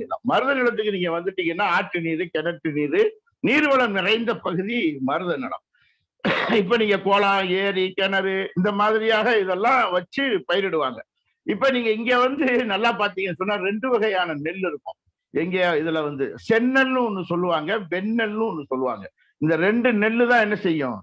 நிலம் மருத நிலத்துக்கு நீங்க வந்துட்டீங்கன்னா ஆற்று நீர் கிணற்று நீர் நீர்வளம் நிறைந்த பகுதி மருத நிலம் இப்ப நீங்க கோலம் ஏரி கிணறு இந்த மாதிரியாக இதெல்லாம் வச்சு பயிரிடுவாங்க. இப்ப நீங்க இங்க வந்து நல்லா பாத்தீங்கன்னு சொன்னா ரெண்டு வகையான நெல் இருக்கும். எங்க இதுல வந்து செந்நெல்னு ஒண்ணு சொல்லுவாங்க வெண்ணெல்னு ஒண்ணு சொல்லுவாங்க. இந்த ரெண்டு நெல்லு தான் என்ன செய்யும்?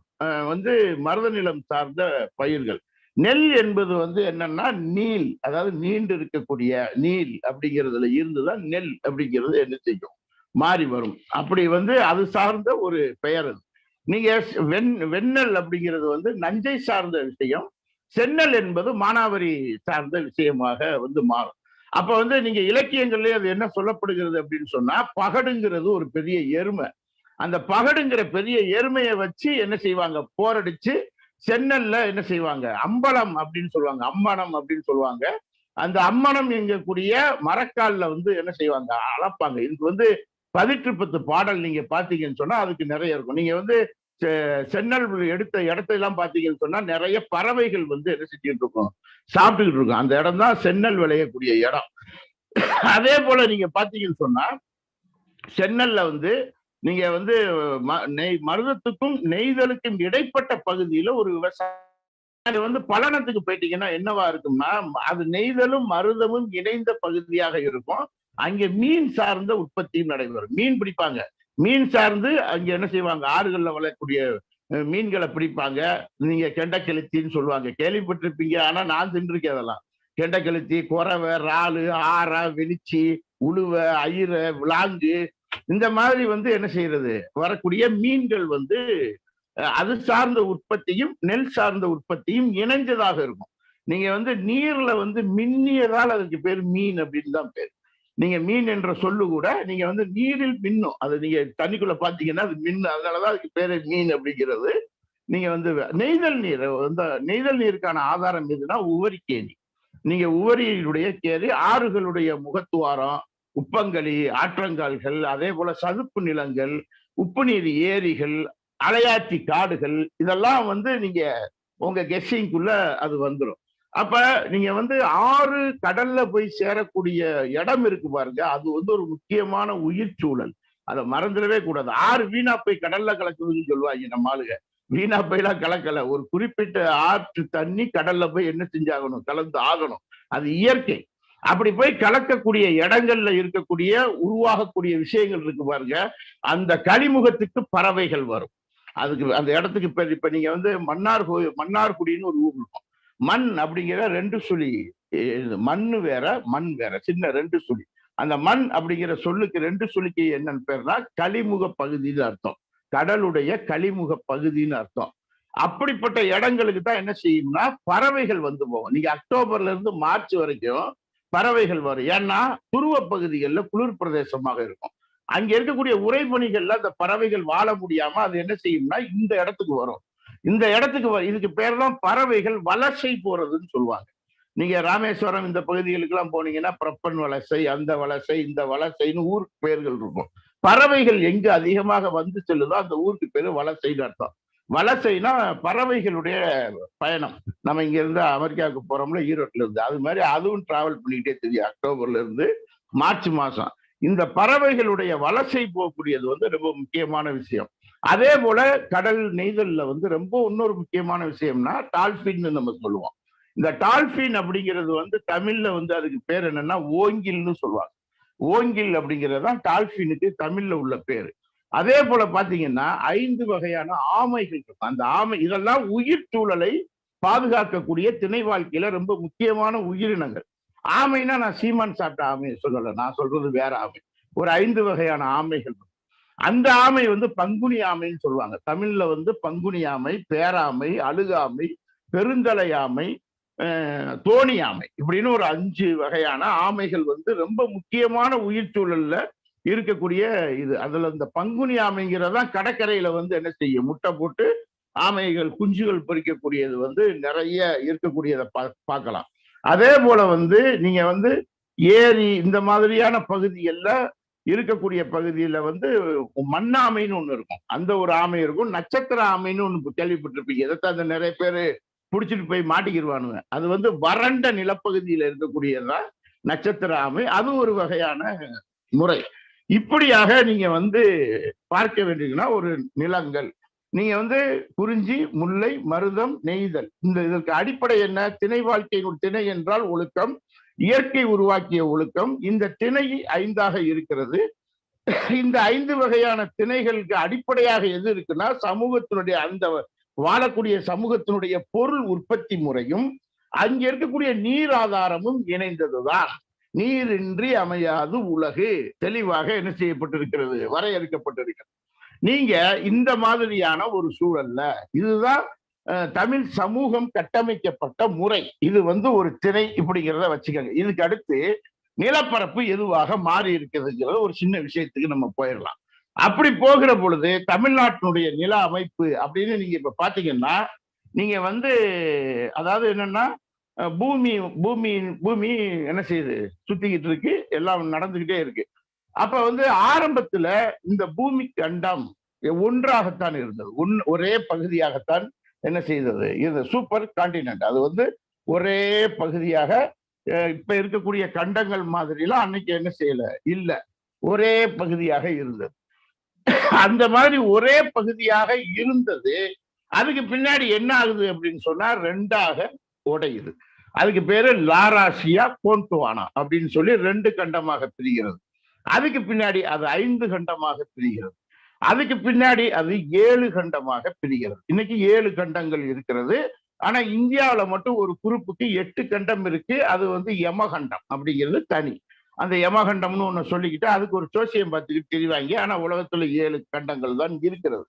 வந்து மருத நிலம் சார்ந்த பயிர்கள். நெல் என்பது வந்து என்னன்னா நீல் அதாவது நீண்டு இருக்கக்கூடிய நீல் அப்படிங்கிறதுல இருந்துதான் நெல் அப்படிங்கிறது என்ன செய்யும்? மாறி வரும். அப்படி வந்து அது சார்ந்த ஒரு பெயர் அது. நீங்க வெண் வெண்ணெல் அப்படிங்கிறது வந்து நஞ்சை சார்ந்த விஷயம். செந்நெல் என்பது மானாவரி சார்ந்த விஷயமாக வந்து மாறும். அப்ப வந்து நீங்க இலக்கியங்கள்லயே அது என்ன சொல்லப்படுகிறது அப்படின்னு சொன்னா பகடுங்கிறது ஒரு பெரிய எருமை. அந்த பகடுங்கிற பெரிய எருமையை வச்சு என்ன செய்வாங்க? போரடிச்சு சென்னல்ல என்ன செய்வாங்க? அம்பலம் அப்படின்னு சொல்லுவாங்க. அம்மனம் அப்படின்னு சொல்லுவாங்க. அந்த அம்மனம் எங்கக்கூடிய மரக்கால்ல வந்து என்ன செய்வாங்க? அளப்பாங்க. இதுக்கு வந்து பதிற்று பத்து பாடல் நீங்க பாத்தீங்கன்னு சொன்னா அதுக்கு நிறைய இருக்கும். நீங்க வந்து செ- சென்னல் எடுத்த இடத்த எல்லாம் பாத்தீங்கன்னு சொன்னா நிறைய பறவைகள் வந்து என்ன செஞ்சுட்டு இருக்கும்? சாப்பிட்டுக்கிட்டு இருக்கும். அந்த இடம் தான் சென்னல் விளையக்கூடிய இடம். அதே போல நீங்க பாத்தீங்கன்னு சொன்னா சென்னல்ல வந்து நீங்க வந்து ம- நெய் மருதத்துக்கும் நெய்தலுக்கும் இடைப்பட்ட பகுதியில ஒரு விவசாயம் அது வந்து பலனத்துக்கு போயிட்டீங்கன்னா என்னவா இருக்கும்னா அது நெய்தலும் மருதமும் இணைந்த பகுதியாக இருக்கும். அங்க மீன் சார்ந்த உற்பத்தியும் நடைபெறும். மீன் பிடிப்பாங்க. மீன் சார்ந்து அங்க என்ன செய்வாங்க? ஆறுகள்ல வளரக்கூடிய மீன்களை பிடிப்பாங்க. நீங்க கெண்டக்கெளுத்தின்னு சொல்லுவாங்க. கேள்விப்பட்டிருப்பீங்க. ஆனா நான் தின்றுருக்கேன் அதெல்லாம். கெண்டக்கெளுத்தி குறவை இறால் ஆரா வெளிச்சி உழுவை ஐர விலாங்கு இந்த மாதிரி வந்து என்ன செய்யறது? வரக்கூடிய மீன்கள் வந்து அது சார்ந்த உற்பத்தியும் நெல் சார்ந்த உற்பத்தியும் இணைஞ்சதாக இருக்கும். நீங்க வந்து நீர்ல வந்து மின்னியதால் அதுக்கு பேர் மீன் அப்படின்னு தான் பேர். நீங்க மீன் என்ற சொல்லு கூட நீங்க வந்து நீரில் மின்னும். அது நீங்க தண்ணிக்குள்ள பாத்தீங்கன்னா அது மின்னும் அதனாலதான் அதுக்கு பேரு மீன் அப்படிங்கிறது. நீங்க வந்து நெய்தல் நீர் வந்து நெய்தல் நீருக்கான ஆதாரம் எதுனா உவரி கேணி. நீங்க உவரியுடைய கேரி ஆறுகளுடைய முகத்துவாரம் உப்பங்களி ஆற்றங்கால்கள் அதே போல சதுப்பு நிலங்கள் உப்பு நீர் ஏரிகள் அலையாற்றி காடுகள் இதெல்லாம் வந்து நீங்க உங்க கெஸ்ஸிங்குள்ள அது வந்துடும் அப்ப நீங்க வந்து ஆறு கடல்ல போய் சேரக்கூடிய இடம் இருக்கு பாருங்க அது வந்து ஒரு முக்கியமான உயிர் சூழல். அதை மறந்துடவே கூடாது. ஆறு வீணா போய் கடல்ல கலக்குதுன்னு சொல்லுவாங்க நம்ம ஆளுங்க. வீணா போயெல்லாம் கலக்கல. ஒரு குறிப்பிட்ட ஆற்று தண்ணி கடல்ல போய் என்ன செஞ்சாகணும்? கலந்து ஆகணும். அது இயற்கை. அப்படி போய் கலக்கக்கூடிய இடங்கள்ல இருக்கக்கூடிய உருவாகக்கூடிய விஷயங்கள் இருக்கு பாருங்க. அந்த கழிமுகத்துக்கு பறவைகள் வரும். அதுக்கு அந்த இடத்துக்கு இப்ப இப்ப நீங்க வந்து மன்னார் கோயில் மன்னார்குடின்னு ஒரு ஊர் இருக்கும். மண் அப்படிங்கிற ரெண்டு சுழி மண் மண்ணு வேற மண் வேற சின்ன ரெண்டு சுழி. அந்த மண் அப்படிங்கிற சொல்லுக்கு ரெண்டு சுழிக்கு என்னன்னு பேர்னா கலிமுக பகுதின்னு அர்த்தம். கடலுடைய கலிமுக பகுதின்னு அர்த்தம். அப்படிப்பட்ட இடங்களுக்கு தான் என்ன செய்யும்னா பறவைகள் வந்து போகும். நீங்க அக்டோபர்ல இருந்து மார்ச் வரைக்கும் பறவைகள் வரும். ஏன்னா துருவ பகுதிகளில் குளிர் பிரதேசமாக இருக்கும். அங்க இருக்கக்கூடிய உறைபணிகள்ல அந்த பறவைகள் வாழ முடியாம அது என்ன செய்யும்னா இந்த இடத்துக்கு வரும். இந்த இடத்துக்கு இதுக்கு பேர் தான் பறவைகள் வலசை போறதுன்னு சொல்லுவாங்க. நீங்க ராமேஸ்வரம் இந்த பகுதிகளுக்கு எல்லாம் போனீங்கன்னா பிரப்பன் வலசை அந்த வலசை இந்த வலசைன்னு ஊர் பெயர்கள் இருக்கும். பறவைகள் எங்கு அதிகமாக வந்து செல்லுதோ அந்த ஊருக்கு பேரு வலசைன்னு அர்த்தம். வலசைனா பறவைகளுடைய பயணம். நம்ம இங்க இருந்து அமெரிக்காவுக்கு போறோம்ல ஈரோட்ல இருந்து. அது மாதிரி அதுவும் டிராவல் பண்ணிக்கிட்டே தெரியும். அக்டோபர்ல இருந்து மார்ச் மாசம். இந்த பறவைகளுடைய வலசை போகக்கூடியது வந்து ரொம்ப முக்கியமான விஷயம். அதே போல கடல் நெய்தல்ல வந்து ரொம்ப இன்னொரு முக்கியமான விஷயம்னா டால்பின்னு நம்ம சொல்லுவோம். இந்த டால்பின் அப்படிங்கிறது வந்து தமிழ்ல வந்து அதுக்கு பேர் என்னன்னா ஓங்கில்னு சொல்லுவாங்க. ஓங்கில் அப்படிங்கிறது தான் டால்பினுக்கு தமிழ்ல உள்ள பேரு. அதே போல பாத்தீங்கன்னா ஐந்து வகையான ஆமைகள் இருக்கும். அந்த ஆமை இதெல்லாம் உயிர் சூழலை பாதுகாக்கக்கூடிய திணை வாழ்க்கையில ரொம்ப முக்கியமான உயிரினங்கள் ஆமைனா நான் சீமான் சாப்பிட்ட ஆமையை சொல்லல நான் சொல்றது வேற ஆமை. ஒரு ஐந்து வகையான ஆமைகள் அந்த ஆமை வந்து பங்குனி ஆமைன்னு சொல்லுவாங்க. தமிழ்ல வந்து பங்குனி ஆமை பேராமை அழுகாமை பெருந்தலை ஆமை தோணி ஆமை இப்படின்னு ஒரு அஞ்சு வகையான ஆமைகள் வந்து ரொம்ப முக்கியமான உயிர் சூழல்ல இருக்கக்கூடிய இது. அதுல இந்த பங்குனி ஆமைங்கிறதான் கடற்கரையில வந்து என்ன செய்யும்? முட்டை போட்டு ஆமைகள் குஞ்சுகள் பொறிக்கக்கூடியது வந்து நிறைய இருக்கக்கூடியதை பா பார்க்கலாம். அதே போல வந்து நீங்க வந்து ஏரி இந்த மாதிரியான பகுதிகளில் இருக்கக்கூடிய பகுதியில வந்து மண்ணாமைன்னு ஒன்று இருக்கும். அந்த ஒரு ஆமை இருக்கும். நட்சத்திர ஆமைன்னு ஒன்று கேள்விப்பட்டிருப்பீங்க. எதைத்தான் அந்த நிறைய பேர் பிடிச்சிட்டு போய் மாட்டிக்கிடுவானுங்க அது வந்து வறண்ட நிலப்பகுதியில இருக்கக்கூடியதுதான் நட்சத்திர ஆமை. அது ஒரு வகையான முறை. இப்படியாக நீங்க வந்து பார்க்க வேண்டியதுன்னா ஒரு நிலங்கள். நீங்க வந்து குறிஞ்சி முல்லை மருதம் நெய்தல். இந்த இதற்கு அடிப்படை என்ன? திணை வாழ்க்கையின் திணை என்றால் ஒழுக்கம். இயற்கை உருவாக்கிய ஒழுக்கம். இந்த திணை ஐந்தாக இருக்கிறது. இந்த ஐந்து வகையான திணைகளுக்கு அடிப்படையாக எது இருக்குன்னா சமூகத்தினுடைய அந்த வாழக்கூடிய சமூகத்தினுடைய பொருள் உற்பத்தி முறையும் அங்க இருக்கக்கூடிய நீர் ஆதாரமும் இணைந்ததுதான். நீரின்றி அமையாது உலகு. தெளிவாக என்ன செய்யப்பட்டிருக்கிறது? வரையறுக்கப்பட்டிருக்கிறது. நீங்க இந்த மாதிரியான ஒரு சூழல்ல இதுதான் தமிழ் சமூகம் கட்டமைக்கப்பட்ட முறை. இது வந்து ஒரு திணை இப்படிங்கிறத வச்சுக்கோங்க. இதுக்கு அடுத்து நிலப்பரப்பு எதுவாக மாறி இருக்கிறதுங்கிறது ஒரு சின்ன விஷயத்துக்கு நம்ம போயிடலாம். அப்படி போகிற பொழுது தமிழ்நாட்டினுடைய நில அமைப்பு அப்படின்னு நீங்க இப்ப பாத்தீங்கன்னா நீங்க வந்து அதாவது என்னன்னா பூமி பூமி பூமி என்ன செய்யுது? சுத்திக்கிட்டு இருக்கு. எல்லாம் நடந்துகிட்டே இருக்கு. அப்ப வந்து ஆரம்பத்துல இந்த பூமி கண்டம் ஒன்றாகத்தான் இருந்தது. ஒன் ஒரே பகுதியாகத்தான் என்ன செய்தது? இது சூப்பர் காண்டினென்ட் அது வந்து ஒரே பகுதியாக இப்ப இருக்கக்கூடிய கண்டங்கள் மாதிரிலாம் அன்னைக்கு என்ன செய்யல? இல்ல. ஒரே பகுதியாக இருந்தது. அந்த மாதிரி ஒரே பகுதியாக இருந்தது. அதுக்கு பின்னாடி என்ன ஆகுது அப்படின்னு சொன்னா ரெண்டாக உடையுது. அதுக்கு பேரு லாராசியா கோண்டுவானா அப்படின்னு சொல்லி ரெண்டு கண்டமாக பிரிகிறது. அதுக்கு பின்னாடி அது ஐந்து கண்டமாக பிரிகிறது. அதுக்கு பின்னாடி அது ஏழு கண்டமாக பிரிகிறது. இன்னைக்கு ஏழு கண்டங்கள் இருக்கிறது. ஆனா இந்தியாவில மட்டும் ஒரு குறிப்புக்கு எட்டு கண்டம் இருக்கு. அது வந்து யமகண்டம் அப்படிங்கிறது தனி. அந்த யமகண்டம்னு ஒன்று சொல்லிக்கிட்டு அதுக்கு ஒரு சோசியம் பார்த்துக்கிட்டு தெரிவாங்க. ஆனா உலகத்துல ஏழு கண்டங்கள் தான் இருக்கிறது.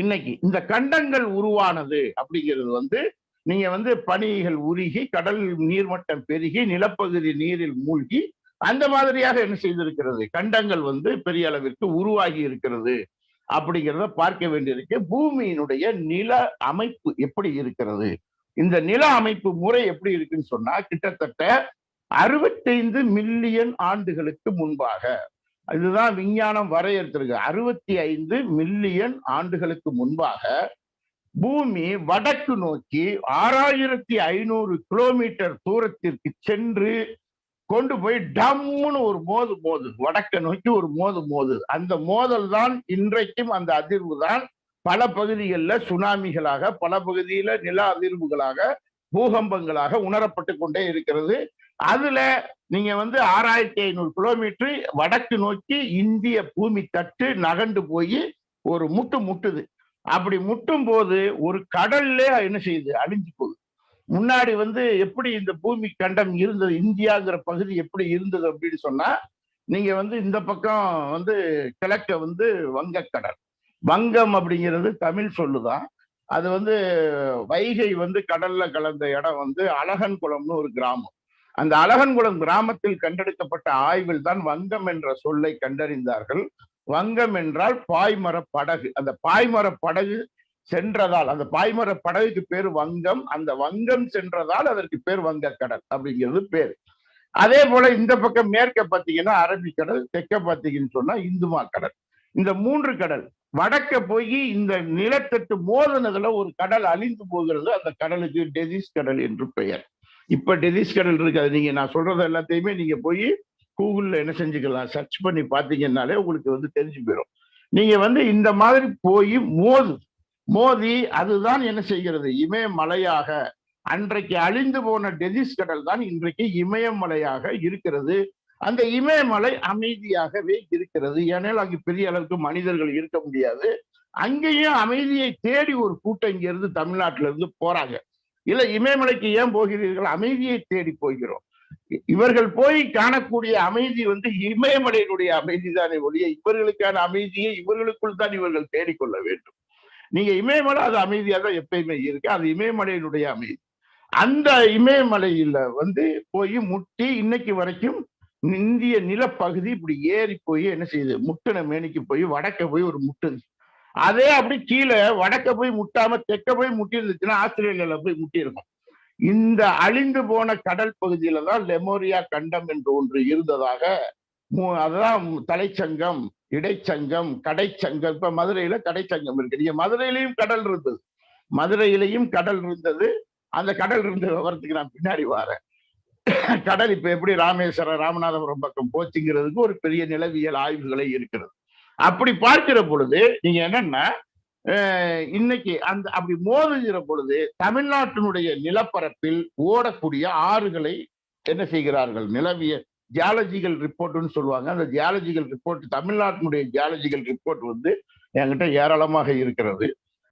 இன்னைக்கு இந்த கண்டங்கள் உருவானது அப்படிங்கிறது வந்து நீங்க வந்து பனிகள் உருகி கடல் நீர்மட்டம் பெருகி நிலப்பகுதி நீரில் மூழ்கி அந்த மாதிரியாக என்ன செய்திருக்கிறது? கண்டங்கள் வந்து பெரிய அளவிற்கு உருவாகி இருக்கிறது அப்படிங்கிறத பார்க்க வேண்டியிருக்கு. பூமியினுடைய நில அமைப்பு எப்படி இருக்கிறது? இந்த நில அமைப்பு முறை எப்படி இருக்குன்னு சொன்னா கிட்டத்தட்ட அறுபத்தைந்து மில்லியன் ஆண்டுகளுக்கு முன்பாக இதுதான் விஞ்ஞானம் வரையறுத்திருக்கு. அறுபத்தி ஐந்து மில்லியன் ஆண்டுகளுக்கு முன்பாக பூமி வடக்கு நோக்கி ஆறாயிரத்தி ஐநூறு கிலோமீட்டர் தூரத்திற்கு சென்று கொண்டு போய் டம்முன்னு ஒரு மோது மோது வடக்க நோக்கி ஒரு மோது மோது. அந்த மோதல் தான் இன்றைக்கும் அந்த அதிர்வு தான். பல பகுதிகளில் சுனாமிகளாக பல பகுதியில நில அதிர்வுகளாக பூகம்பங்களாக உணரப்பட்டு கொண்டே இருக்கிறது. அதுல நீங்க வந்து ஆறாயிரத்தி ஐநூறு கிலோமீட்டர் வடக்கு நோக்கி இந்திய பூமி தட்டு நகண்டு போய் ஒரு முட்டு முட்டுது. அப்படி முட்டும் போது ஒரு கடல்ல என்ன செய்யுது? அழிஞ்சு போகுது. முன்னாடி வந்து எப்படி இந்த பூமி கண்டம் இருந்தது? இந்தியாங்கிற பகுதி எப்படி இருந்தது அப்படின்னு சொன்னா நீங்க வந்து இந்த பக்கம் வந்து கிழக்க வந்து வங்கக்கடல். வங்கம் அப்படிங்கிறது தமிழ் சொல்லுதான். அது வந்து வைகை வந்து கடல்ல கலந்த இடம் வந்து அழகன்குளம்னு ஒரு கிராமம். அந்த அழகன்குளம் கிராமத்தில் கண்டெடுக்கப்பட்ட ஆய்வில் தான் வங்கம் என்ற சொல்லை கண்டறிந்தார்கள். வங்கம் என்றால் பாய்மர படகு. அந்த பாய்மர படகு சென்றதால் அந்த பாய்மர படகுக்கு பேர் வங்கம். அந்த வங்கம் சென்றதால் அதற்கு பேர் வங்கக்கடல் அப்படிங்கிறது பேர். அதே போல இந்த பக்கம் மேற்க பார்த்தீங்கன்னா அரபிக்கடல் தெற்க பார்த்தீங்கன்னு சொன்னா இந்துமா கடல். இந்த மூன்று கடல் வடக்க போய் இந்த நிலத்தட்டு மோதனதுல ஒரு கடல் அழிந்து போகிறது அந்த கடலுக்கு டெதிஸ் கடல் என்று பெயர். இப்ப டெதிஸ் கடல் இருக்காது. நீங்க நான் சொல்றது எல்லாத்தையுமே நீங்க போய் கூகுளில் என்ன செஞ்சுக்கலாம்? சர்ச் பண்ணி பார்த்தீங்கன்னாலே உங்களுக்கு வந்து தெரிஞ்சு போயிடும் நீங்கள் வந்து இந்த மாதிரி போய் மோது மோதி அதுதான் என்ன செய்கிறது? இமயமலையாக அன்றைக்கு அழிந்து போன டெதிஸ் கடல் தான் இன்றைக்கு இமயமலையாக இருக்கிறது. அந்த இமயமலை அமைதியாகவே இருக்கிறது. ஏனால் அங்கு பெரிய அளவுக்கு மனிதர்கள் இருக்க முடியாது. அங்கேயும் அமைதியை தேடி ஒரு கூட்டம் இங்கிருந்து தமிழ்நாட்டில இருந்து போறாங்க. இல்ல இமயமலைக்கு ஏன் போகிறீர்கள்? அமைதியை தேடி போகிறோம். இவர்கள் போய் காணக்கூடிய அமைதி வந்து இமயமலையினுடைய அமைதி தானே ஒழிய இவர்களுக்கான அமைதியை இவர்களுக்குள் தான் இவர்கள் தேடிக்கொள்ள வேண்டும். நீங்க இமயமலை அது அமைதியாக தான் எப்பயுமே இருக்கு. அது இமயமலையினுடைய அமைதி. அந்த இமயமலையில வந்து போய் முட்டி இன்னைக்கு வரைக்கும் இந்திய நிலப்பகுதி இப்படி ஏறி போய் என்ன செய்யுது? முட்டின மேனிக்கு போய் வடக்க போய் ஒரு முட்டுது அதே அப்படி கீழே வடக்க போய் முட்டாம தெற்க போய் முட்டி இருந்துச்சுன்னா ஆஸ்திரேலியால போய் முட்டி இருக்கும் இந்த அழிந்து போன கடல் பகுதியில தான் லெமோரியா கண்டம் என்று ஒன்று இருந்ததாக அதான் தலைச்சங்கம் இடைச்சங்கம் கடைச்சங்கம். இப்ப மதுரையில கடைச்சங்கம் இருக்கு. நீங்க மதுரையிலையும் கடல் இருந்தது. மதுரையிலையும் கடல் இருந்தது. அந்த கடல் இருந்த விவரத்துக்கு நான் பின்னாடி வரேன். கடல் இப்ப எப்படி ராமேஸ்வரம் ராமநாதபுரம் பக்கம் போச்சுங்கிறதுக்கு ஒரு பெரிய நிலவியல் ஆய்வுகளை இருக்கிறது. அப்படி பார்க்கிற பொழுது நீங்க என்னன்னா இன்னைக்கு அந்த அப்படி மோதுகிற பொழுது தமிழ்நாட்டினுடைய நிலப்பரப்பில் ஓடக்கூடிய ஆறுகளை என்ன செய்கிறார்கள்? நிலவிய ஜியாலஜிக்கல் ரிப்போர்ட்னு சொல்லுவாங்க. அந்த ஜியாலஜிக்கல் ரிப்போர்ட் தமிழ்நாட்டினுடைய ஜியாலஜிக்கல் ரிப்போர்ட் வந்து என்கிட்ட ஏராளமாக இருக்கிறது.